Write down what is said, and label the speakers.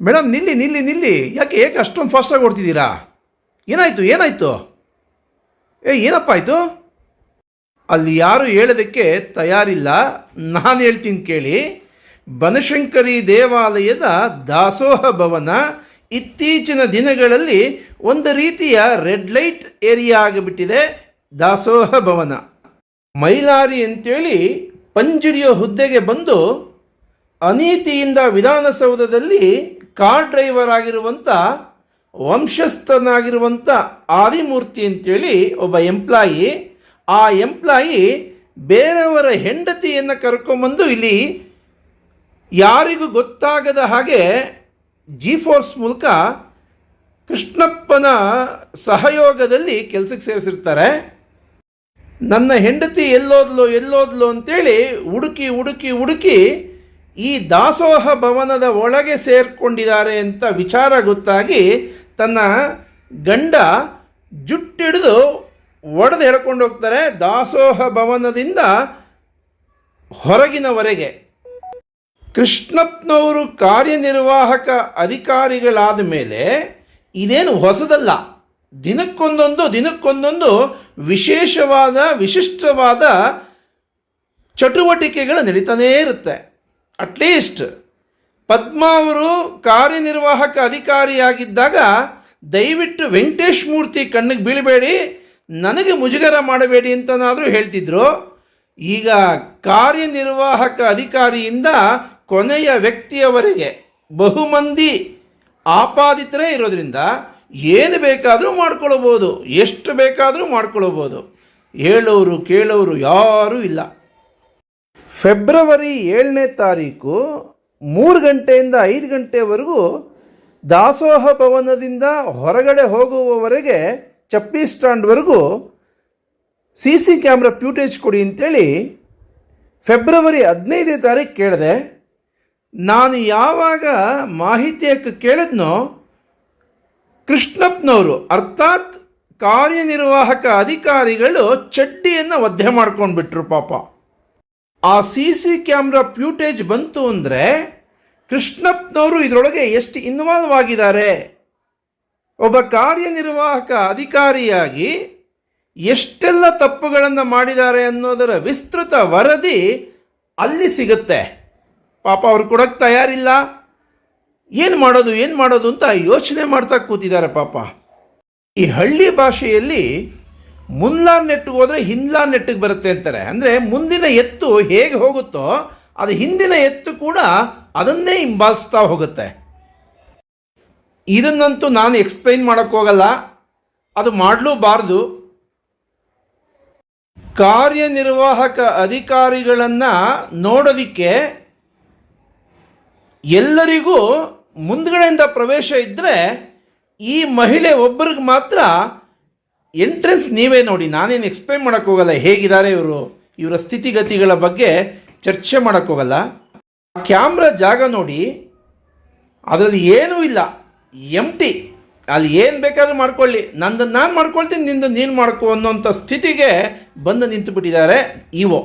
Speaker 1: Madam, ನಿಲ್ಲಿ ನಿಲ್ಲಿ ನಿಲ್ಲಿ. ಯಾಕೆ ಏಕೆ ಅಷ್ಟೊಂದು ಫಾಸ್ಟಾಗಿ ಓಡ್ತಿದ್ದೀರಾ? ಏನಾಯಿತು ಏನಾಯಿತು? ಏ, ಏನಪ್ಪ ಆಯಿತು? ಅಲ್ಲಿ ಯಾರು ಹೇಳೋದಕ್ಕೆ ತಯಾರಿಲ್ಲ. ನಾನು ಹೇಳ್ತೀನಿ ಕೇಳಿ. ಬನಶಂಕರಿ ದೇವಾಲಯದ ದಾಸೋಹ ಭವನ ಇತ್ತೀಚಿನ ದಿನಗಳಲ್ಲಿ ಒಂದು ರೀತಿಯ ರೆಡ್ ಲೈಟ್ ಏರಿಯಾ ಆಗಿಬಿಟ್ಟಿದೆ. ದಾಸೋಹ ಭವನ. ಮೈಲಾರಿ ಅಂತೇಳಿ ಪಂಜಿಡಿಯೋ ಹುದ್ದೆಗೆ ಬಂದು ಅನೀತಿಯಿಂದ ವಿಧಾನಸೌಧದಲ್ಲಿ ಕಾರ್ ಡ್ರೈವರ್ ಆಗಿರುವಂಥ ವಂಶಸ್ಥನಾಗಿರುವಂಥ ಆದಿಮೂರ್ತಿ ಅಂತೇಳಿ ಒಬ್ಬ ಎಂಪ್ಲಾಯಿ, ಆ ಎಂಪ್ಲಾಯಿ ಬೇರೆಯವರ ಹೆಂಡತಿಯನ್ನು ಕರ್ಕೊಂಬಂದು ಇಲ್ಲಿ ಯಾರಿಗೂ ಗೊತ್ತಾಗದ ಹಾಗೆ ಜಿ ಫೋರ್ಸ್ ಮೂಲಕ ಕೃಷ್ಣಪ್ಪನ ಸಹಯೋಗದಲ್ಲಿ ಕೆಲಸಕ್ಕೆ ಸೇರಿಸಿರ್ತಾರೆ. ನನ್ನ ಹೆಂಡತಿ ಎಲ್ಲೋದ್ಲು ಎಲ್ಲೋದ್ಲು ಅಂತೇಳಿ ಹುಡುಕಿ ಹುಡುಕಿ ಹುಡುಕಿ ಈ ದಾಸೋಹ ಭವನದ ಒಳಗೆ ಸೇರ್ಕೊಂಡಿದ್ದಾರೆ ಅಂತ ವಿಚಾರ ಗೊತ್ತಾಗಿ ತನ್ನ ಗಂಡ ಜುಟ್ಟಿಡಿದು ಒಡೆದು ಹೇಳ್ಕೊಂಡು ಹೋಗ್ತಾರೆ ದಾಸೋಹ ಭವನದಿಂದ ಹೊರಗಿನವರೆಗೆ. ಕೃಷ್ಣಪ್ಪನವರು ಕಾರ್ಯನಿರ್ವಾಹಕ ಅಧಿಕಾರಿಗಳಾದ ಮೇಲೆ ಇದೇನು ಹೊಸದಲ್ಲ. ದಿನಕ್ಕೊಂದೊಂದು ದಿನಕ್ಕೊಂದೊಂದು ವಿಶೇಷವಾದ, ವಿಶಿಷ್ಟವಾದ ಚಟುವಟಿಕೆಗಳು ನಡೀತಾನೇ ಇರುತ್ತೆ. ಅಟ್ಲೀಸ್ಟ್ ಪದ್ಮ ಅವರು ಕಾರ್ಯನಿರ್ವಾಹಕ ಅಧಿಕಾರಿಯಾಗಿದ್ದಾಗ ದಯವಿಟ್ಟು ವೆಂಕಟೇಶ್ ಮೂರ್ತಿ ಕಣ್ಣಿಗೆ ಬೀಳಬೇಡಿ ನನಗೆ ಮುಜುಗರ ಮಾಡಬೇಡಿ ಅಂತನಾದರೂ ಹೇಳ್ತಿದ್ರು ಈಗ ಕಾರ್ಯನಿರ್ವಾಹಕ ಅಧಿಕಾರಿಯಿಂದ ಕೊನೆಯ ವ್ಯಕ್ತಿಯವರೆಗೆ ಬಹುಮಂದಿ ಆಪಾದಿತರೇ ಇರೋದ್ರಿಂದ ಏನು ಬೇಕಾದರೂ ಮಾಡ್ಕೊಳ್ಬೋದು ಎಷ್ಟು ಬೇಕಾದರೂ ಮಾಡ್ಕೊಳ್ಬೋದು ಹೇಳೋರು ಕೇಳೋರು ಯಾರೂ ಇಲ್ಲ ಫೆಬ್ರವರಿ ಏಳನೇ ತಾರೀಕು ಮೂರು ಗಂಟೆಯಿಂದ ಐದು ಗಂಟೆವರೆಗೂ ದಾಸೋಹ ಭವನದಿಂದ ಹೊರಗಡೆ ಹೋಗುವವರೆಗೆ ಚಪ್ಪಿ ಸ್ಟ್ಯಾಂಡ್ವರೆಗೂ ಸಿ ಸಿ ಕ್ಯಾಮ್ರಾ ಪ್ಯೂಟೇಜ್ ಕೊಡಿ ಅಂತೇಳಿ ಫೆಬ್ರವರಿ ಹದಿನೈದನೇ ತಾರೀಕು ಕೇಳಿದೆ. ನಾನು ಯಾವಾಗ ಮಾಹಿತಿಯಕ್ಕೆ ಕೇಳಿದ್ನೋ ಕೃಷ್ಣಪ್ಪನವರು, ಅರ್ಥಾತ್ ಕಾರ್ಯನಿರ್ವಾಹಕ ಅಧಿಕಾರಿಗಳು ಚಡ್ಡಿಯನ್ನು ಒದ್ದೆ ಮಾಡ್ಕೊಂಡ್ಬಿಟ್ರು ಪಾಪ. ಆ ಸಿ ಸಿ ಕ್ಯಾಮ್ರಾ ಪ್ಯೂಟೇಜ್ ಬಂತು ಅಂದರೆ ಕೃಷ್ಣಪ್ಪನವರು ಇದರೊಳಗೆ ಎಷ್ಟು ಇನ್ವಾಲ್ವ್ ಆಗಿದ್ದಾರೆ? ಒಬ್ಬ ಕಾರ್ಯನಿರ್ವಾಹಕ ಅಧಿಕಾರಿಯಾಗಿ ಎಷ್ಟೆಲ್ಲ ತಪ್ಪುಗಳನ್ನು ಮಾಡಿದ್ದಾರೆ ಅನ್ನೋದರ ವಿಸ್ತೃತ ವರದಿ ಅಲ್ಲಿ ಸಿಗುತ್ತೆ. ಪಾಪ ಅವ್ರು ಕೊಡೋಕ್ಕೆ ತಯಾರಿಲ್ಲ. ಏನು ಮಾಡೋದು ಏನು ಮಾಡೋದು ಅಂತ ಯೋಚನೆ ಮಾಡ್ತಾ ಕೂತಿದ್ದಾರೆ ಪಾಪ. ಈ ಹಳ್ಳಿ ಭಾಷೆಯಲ್ಲಿ ಮುನ್ಲಾ ನೆಟ್ಟಿಗೆ ಹೋದರೆ ಹಿಂದ್ಲಾನ್ ನೆಟ್ಟಿಗೆ ಬರುತ್ತೆ ಅಂತಾರೆ. ಅಂದರೆ ಮುಂದಿನ ಎತ್ತು ಹೇಗೆ ಹೋಗುತ್ತೋ ಅದು ಹಿಂದಿನ ಎತ್ತು ಕೂಡ ಅದನ್ನೇ ಹಿಂಬಾಲಿಸ್ತಾ ಹೋಗುತ್ತೆ. ಇದನ್ನಂತೂ ನಾನು ಎಕ್ಸ್ಪ್ಲೈನ್ ಮಾಡೋಕ್ಕೋಗಲ್ಲ ಅದು ಮಾಡಲೂಬಾರ್ದು. ಕಾರ್ಯನಿರ್ವಾಹಕ ಅಧಿಕಾರಿಗಳನ್ನು ನೋಡೋದಕ್ಕೆ ಎಲ್ಲರಿಗೂ ಮುಂದ್ಗಡೆಯಿಂದ ಪ್ರವೇಶ ಇದ್ದರೆ ಈ ಮಹಿಳೆ ಒಬ್ಬರಿಗೆ ಮಾತ್ರ ಎಂಟ್ರೆನ್ಸ್ ನೀವೇ ನೋಡಿ, ನಾನೇನು ಎಕ್ಸ್ಪ್ಲೈನ್ ಮಾಡೋಕ್ಕೆ ಹೋಗಲ್ಲ, ಹೇಗಿದ್ದಾರೆ ಇವರು, ಇವರ ಸ್ಥಿತಿಗತಿಗಳ ಬಗ್ಗೆ ಚರ್ಚೆ ಮಾಡೋಕ್ಕೆ ಹೋಗಲ್ಲ. ಕ್ಯಾಮ್ರಾ ಜಾಗ ನೋಡಿ, ಅದರಲ್ಲಿ ಏನೂ ಇಲ್ಲ ಟಿ ಅಲ್ಲಿ ಏನು ಬೇಕಾದರೂ ಮಾಡ್ಕೊಳ್ಳಿ. ನಂದು ನಾನು ಮಾಡ್ಕೊಳ್ತೀನಿ ನಿಂದು ನೀನು ಮಾಡ್ಕೊ ಅನ್ನೋಂಥ ಸ್ಥಿತಿಗೆ ಬಂದು ನಿಂತು ಬಿಟ್ಟಿದ್ದಾರೆ ಇವೋ